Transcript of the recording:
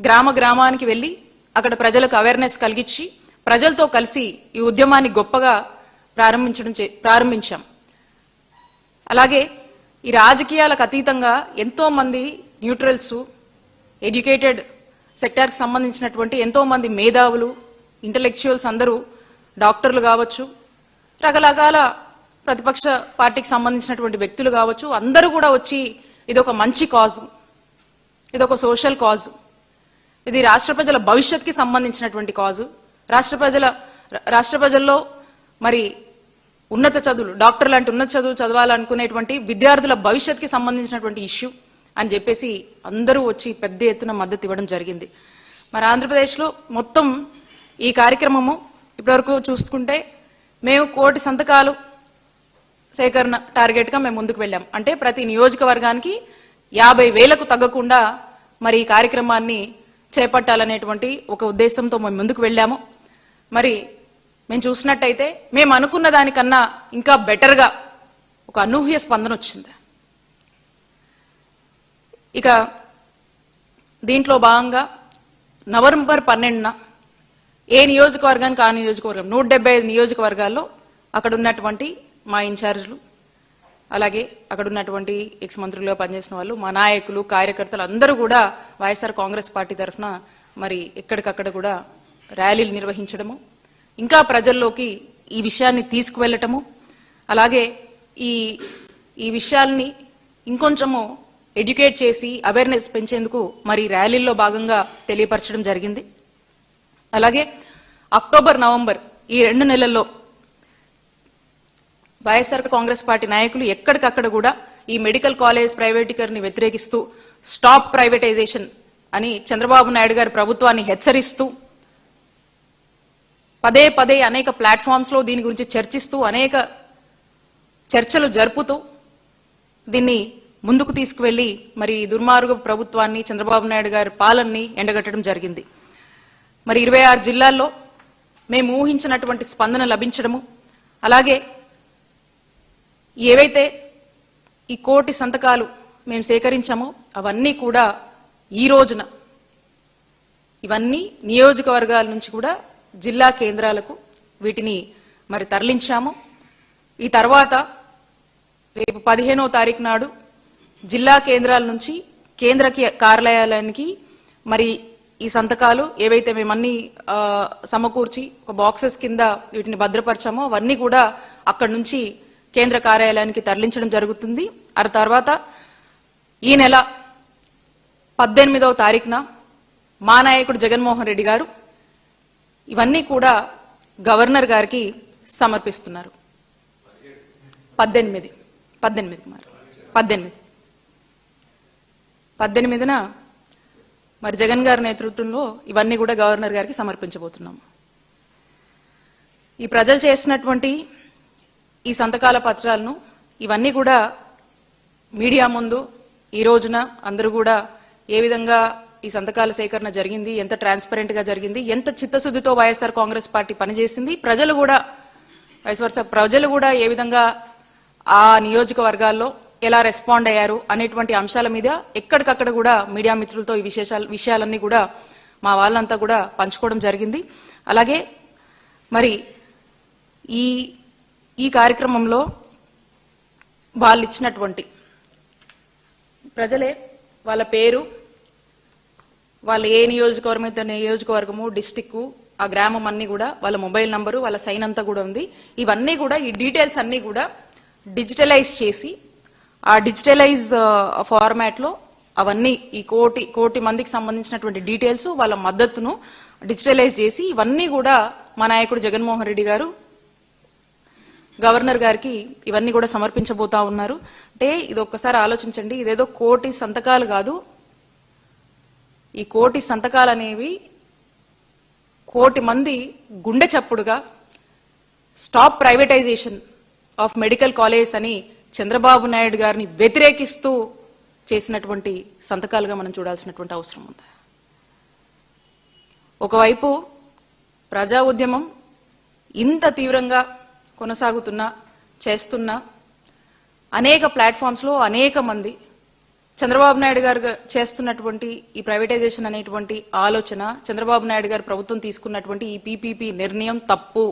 గ్రామ గ్రామానికి వెళ్ళి అక్కడ ప్రజలకు అవేర్నెస్ కలిగించి ప్రజలతో కలిసి ఈ ఉద్యమాన్ని గొప్పగా ప్రారంభించడం చే- ప్రారంభించాం. అలాగే ఈ రాజకీయాలకు అతీతంగా ఎంతో మంది న్యూట్రల్స్ ఎడ్యుకేటెడ్ సెక్టార్కి సంబంధించినటువంటి ఎంతో మంది మేధావులు ఇంటలెక్చువల్స్ అందరూ డాక్టర్లు కావచ్చు రకరకాల ప్రతిపక్ష పార్టీకి సంబంధించినటువంటి వ్యక్తులు కావచ్చు అందరూ కూడా వచ్చి ఇదొక మంచి కాజ్ ఇదొక సోషల్ కాజ్ ఇది రాష్ట్ర ప్రజల భవిష్యత్కి సంబంధించినటువంటి కాజు. రాష్ట్ర ప్రజల రాష్ట్ర ప్రజల్లో మరి ఉన్నత చదువులు డాక్టర్ లాంటి ఉన్నత చదువులు చదవాలనుకునేటువంటి విద్యార్థుల భవిష్యత్కి సంబంధించినటువంటి ఇష్యూ అని చెప్పేసి అందరూ వచ్చి పెద్ద ఎత్తున మద్దతు ఇవ్వడం జరిగింది. మరి ఆంధ్రప్రదేశ్లో మొత్తం ఈ కార్యక్రమము ఇప్పటివరకు చూసుకుంటే మేము కోటి సంతకాలు సేకరణ టార్గెట్గా మేము ముందుకు వెళ్ళాం. అంటే ప్రతి నియోజకవర్గానికి యాభై వేలకు తగ్గకుండా మరి ఈ కార్యక్రమాన్ని చేపట్టాలనేటువంటి ఒక ఉద్దేశంతో మేము ముందుకు వెళ్ళాము. మరి మేము చూసినట్టయితే మేము అనుకున్న దానికన్నా ఇంకా బెటర్గా ఒక అనూహ్య స్పందన వచ్చింది. ఇక దీంట్లో భాగంగా నవంబర్ పన్నెండున ఏ నియోజకవర్గానికి ఆ నియోజకవర్గం నూట డెబ్బై ఐదు నియోజకవర్గాల్లో అక్కడ ఉన్నటువంటి మా ఇన్ఛార్జీలు అలాగే అక్కడ ఉన్నటువంటి ఎక్స్ మంత్రులుగా పనిచేసిన వాళ్ళు మా నాయకులు కార్యకర్తలు అందరూ కూడా వైఎస్ఆర్ కాంగ్రెస్ పార్టీ తరఫున మరి ఎక్కడికక్కడ కూడా ర్యాలీలు నిర్వహించడము ఇంకా ప్రజల్లోకి ఈ విషయాన్ని తీసుకువెళ్ళటము అలాగే ఈ ఈ విషయాల్ని ఇంకొంచెము ఎడ్యుకేట్ చేసి అవేర్నెస్ పెంచేందుకు మరి ర్యాలీల్లో భాగంగా తెలియపరచడం జరిగింది. అలాగే అక్టోబర్ నవంబర్ ఈ రెండు నెలల్లో వైఎస్ఆర్ కాంగ్రెస్ పార్టీ నాయకులు ఎక్కడికక్కడ కూడా ఈ మెడికల్ కాలేజ్ ప్రైవేటీకరణని వ్యతిరేకిస్తూ స్టాప్ ప్రైవేటైజేషన్ అని చంద్రబాబు నాయుడు గారి ప్రభుత్వాన్ని హెచ్చరిస్తూ పదే పదే అనేక ప్లాట్ఫామ్స్లో దీని గురించి చర్చిస్తూ అనేక చర్చలు జరుపుతూ దీన్ని ముందుకు తీసుకువెళ్ళి మరి దుర్మార్గ ప్రభుత్వాన్ని చంద్రబాబు నాయుడు గారి పాలనని ఎండగట్టడం జరిగింది. మరి ఇరవై ఆరు జిల్లాల్లో మేము ఊహించినటువంటి స్పందన లభించడము అలాగే ఏవైతే ఈ కోటి సంతకాలు మేము సేకరించామో అవన్నీ కూడా ఈ రోజున ఇవన్నీ నియోజకవర్గాల నుంచి కూడా జిల్లా కేంద్రాలకు వీటిని మరి తరలించాము. ఈ తర్వాత రేపు పదిహేనో తారీఖు నాడు జిల్లా కేంద్రాల నుంచి కేంద్ర కార్యాలయానికి మరి ఈ సంతకాలు ఏవైతే మేమన్నీ సమకూర్చి ఒక బాక్సెస్ కింద వీటిని భద్రపరిచామో అవన్నీ కూడా అక్కడి నుంచి కేంద్ర కార్యాలయానికి తరలించడం జరుగుతుంది. ఆ తర్వాత ఈ నెల పద్దెనిమిదవ తారీఖున మా నాయకుడు జగన్మోహన్ రెడ్డి గారు ఇవన్నీ కూడా గవర్నర్ గారికి సమర్పిస్తున్నారు. పద్దెనిమిది. పద్దెనిమిది మరి పద్దెనిమిది. పద్దెనిమిదిన మరి జగన్ గారి నేతృత్వంలో ఇవన్నీ కూడా గవర్నర్ గారికి సమర్పించబోతున్నాము. ఈ ప్రజలు చేసినటువంటి ఈ సంతకాల పత్రాలను ఇవన్నీ కూడా మీడియా ముందు ఈ రోజున అందరూ కూడా ఏ విధంగా ఈ సంతకాల సేకరణ జరిగింది ఎంత ట్రాన్స్పరెంట్గా జరిగింది ఎంత చిత్తశుద్ధితో వైఎస్ఆర్ కాంగ్రెస్ పార్టీ పనిచేసింది ప్రజలు కూడా వైఎస్ఆర్ ప్రజలు కూడా ఏ విధంగా ఆ నియోజకవర్గాల్లో ఎలా రెస్పాండ్ అయ్యారు అనేటువంటి అంశాల మీద ఎక్కడికక్కడ కూడా మీడియా మిత్రులతో ఈ విశేషాలు విషయాలన్నీ కూడా మా వాళ్ళంతా కూడా పంచుకోవడం జరిగింది. అలాగే మరి ఈ ఈ కార్యక్రమంలో వాళ్ళు ఇచ్చినటువంటి ప్రజలే వాళ్ళ పేరు వాళ్ళ ఏ నియోజకవర్గం అయితే నియోజకవర్గము డిస్టిక్ ఆ గ్రామం అన్ని కూడా వాళ్ళ మొబైల్ నంబరు వాళ్ళ సైన్ అంతా కూడా ఉంది. ఇవన్నీ కూడా ఈ డీటెయిల్స్ అన్ని కూడా డిజిటలైజ్ చేసి ఆ డిజిటలైజ్ ఫార్మాట్లో అవన్నీ ఈ కోటి కోటి మందికి సంబంధించినటువంటి డీటెయిల్స్ వాళ్ళ మద్దతును డిజిటలైజ్ చేసి ఇవన్నీ కూడా మా నాయకుడు జగన్మోహన్ రెడ్డి గారు గవర్నర్ గారికి ఇవన్నీ కూడా సమర్పించబోతా ఉన్నారు. అంటే ఇది ఒక్కసారి ఆలోచించండి ఇదేదో కోటి సంతకాలు కాదు. ఈ కోటి సంతకాలు అనేవి కోటి మంది గుండె చప్పుడుగా stop privatisation of medical college అని చంద్రబాబు నాయుడు గారిని వ్యతిరేకిస్తూ చేసినటువంటి సంతకాలుగా మనం చూడాల్సినటువంటి అవసరం ఉంది. ఒకవైపు ప్రజా ఉద్యమం ఇంత తీవ్రంగా కొనసాగుతున్నా చేస్తున్నా. అనేక ప్లాట్ఫామ్స్లో అనేక మంది చంద్రబాబు నాయుడు గారు చేస్తున్నటువంటి ఈ ప్రైవేటైజేషన్ అనేటువంటి ఆలోచన చంద్రబాబు నాయుడు గారు ప్రభుత్వం తీసుకున్నటువంటి ఈ పీపీపీ నిర్ణయం తప్పు.